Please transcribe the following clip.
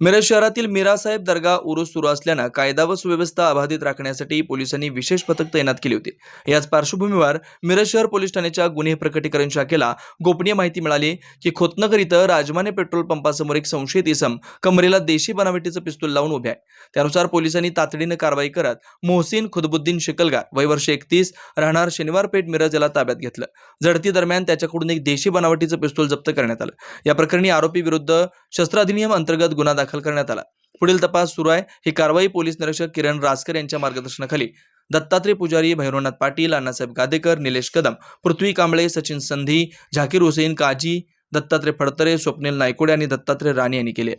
मिरज शहरातील मीरासाहेब दर्गा उरूस सुरू असल्यानं कायदा व सुव्यवस्था अबाधित राखण्यासाठी पोलिसांनी विशेष पथक तैनात केली होती. याच पार्श्वभूमीवर मिरज शहर पोलीस ठाण्याच्या गुन्हे प्रकटीकरण शाखेला गोपनीय माहिती मिळाली की खोतनगर इथं राजमाने पेट्रोल पंपासमोर एक संशयित इसम कमरेला देशी बनावटीचं पिस्तूल लावून उभे आहे. त्यानुसार पोलिसांनी तातडीनं कारवाई करत मोहसिन खुदबुद्दीन शिकलगार वय वर्ष एकतीस राहणार शनिवार पेठ मिरज याला ताब्यात घेतलं. झडती दरम्यान त्याच्याकडून एक देशी बनावटीचं पिस्तूल जप्त करण्यात आलं. या प्रकरणी आरोपी विरुद्ध शस्त्र अधिनियम अंतर्गत गुन्हा दाखल करण्यात आला. पुढील तपास सुरू आहे. ही कारवाई पोलीस निरीक्षक किरण रासकर यांच्या मार्गदर्शनाखाली. दत्तात्रय पुजारी भैरवनाथ पाटील अण्णासाहेब गादेकर निलेश कदम पृथ्वी कांबळे सचिन संधी झाकीर हुसेन काजी दत्तात्रय फडतरे स्वप्नील नायकोडे आणि दत्तात्रय राणे यांनी केले